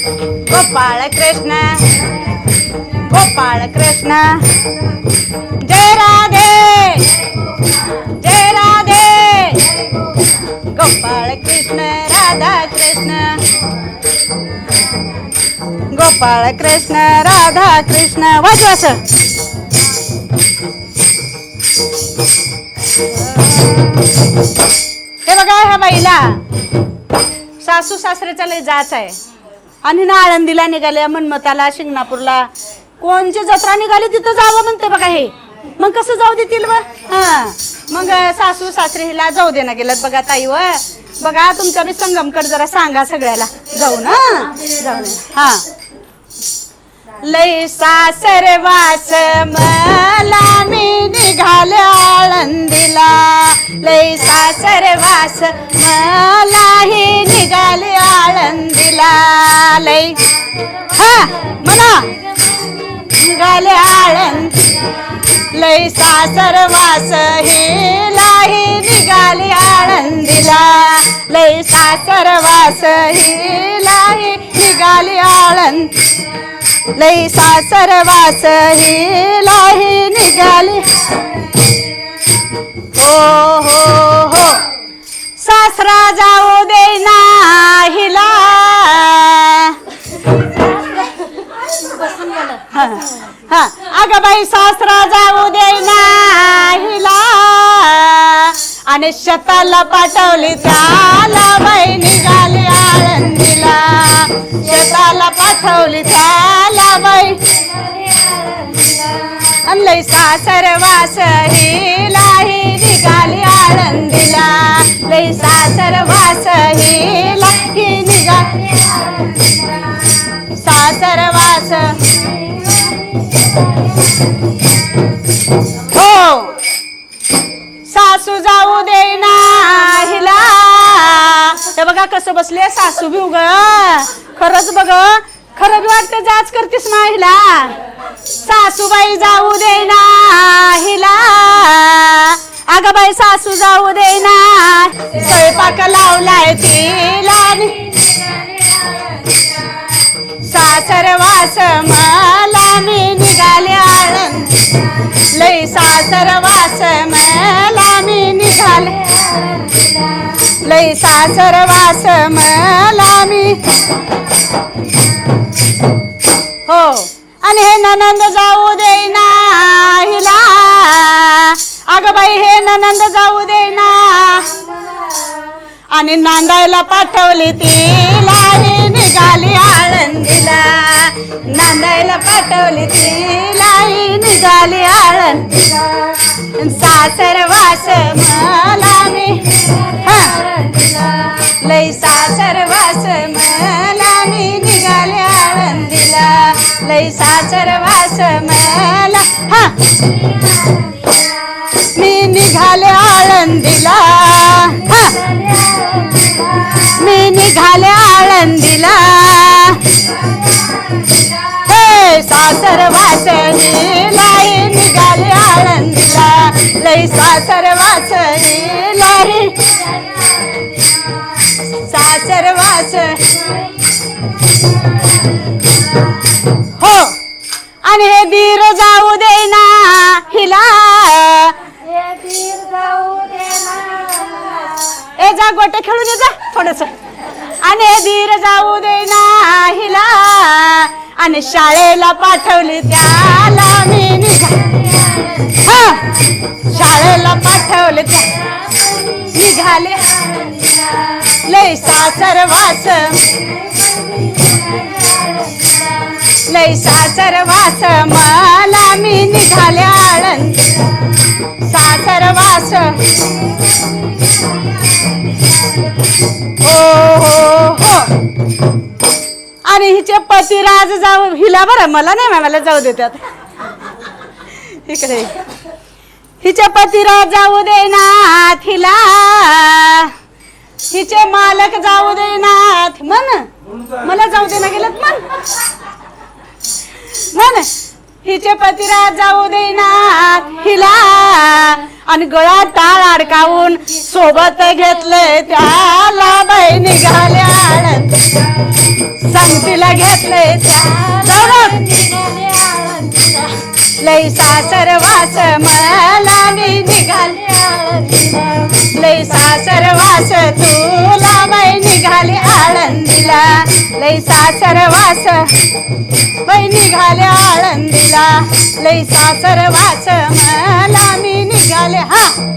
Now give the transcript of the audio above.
गोपाळ कृष्ण गोपाळ कृष्ण। जय राधे जय राधे। गोपाळ कृष्ण राधा कृष्ण। गोपाळ कृष्ण राधा कृष्ण वाच वाच। हे बघा ह्या बाईला सासू सासऱ्याचा लय जाच आहे. आणि ना आळंदीला निघाल्या मनमताला शिंगणापूरला. कोणची जत्रा निघाली तिथं जावं म्हणते बघा हे. मग कसं जाऊ देतील व हा. मग सासू सासरे हिला जाऊ दे ना गेलं बघा ताई व. बघा तुमच्या मी संगमकड जरा सांगा सगळ्याला. जाऊन हा. जाऊन हा. लय सासर वास मला मी निघाले आळंदीला. लय सासर वास मलाही निघाले आलय. हा म्हणा. निघाले आळंद. लय सासर वास हिलाही निघाली आळंदीला. लय सासर वास हिलाही निघाली आळंद. लई सासर वास हिलाही निघाली हो हो हो. सासरा जाऊ हा. हा. अगं बाई सासरा जाऊ दे ना हिला आणि शेताला पाठवली त्याला बाई निघाली आळंदीला. शेताला पाठवली त्याला बाई लय सासर वास हिलाही निघाली आळंदीला. लय सासर वास हिला ही निघाली सासर वास हो. सासू जाऊ दे ना हिला हे बघा कसं बसले सासू बी उग. खरंच बघ खरं बी वाटतं जाच करतेस ना हिला सासूबाई जाऊ दे ना हिला अगं बाई सासू जाऊ दे ना स्वयंपाक लावलाय तिला सासर वास मला मी निघाले आळंद लय सासर वास मला मी निघाले. लय सासर वास मला मी. हो. आणि हे ननंद जाऊ दे ना हिला. अगं बाई हे ननंद जाऊ दे ना आणि नांदायला पाठवली ती. लाही निघाली आळंदीला. नांदायला पाठवली ती. लाही निघाली आळंदीला. सासर वास मला मी सासर वास मला मी निघाले आळंदीला. लई सासर वास मला. हा. मी निघाले आळंदीला. मी निघाले आळंदीला. हे सासर वासनीलाही निघाले आळंदीला. लई सासर वासनीलाही सासर वास हो. आणि हे दीर जाऊ दे ए जा गोटे खेळून ये जा थोडस. आणि धीर जाऊ दे नाहीला. आणि शाळेला पाठवली त्याला मी निघा हा शाळेला पाठवले त्या निघाले. लय सासर वास लय सासर वास मला मी निघाले आळंद सासर वास हो, हो, हो. आणि हिचे पतिराज जाऊ हिला बरं मला नाही मला जाऊ देतात इकडे. हिचे पतिराज जाऊ दे ना हिला. हिचे मालक जाऊ दे म्हण. मला जाऊ दे ना गेलं हिचे पतिराज जाऊ देना हिला. आणि गळा टाळ अडकावून सोबत घेतले त्याला बाई निघाल्या सांगतीला घेतले लई सासर वास मला मी निघाले लई सासर वास तुला लैसा सर्वास. वास निघाले आळंदीला. लैसा सर्वास. वास मला मी निघाले. हा.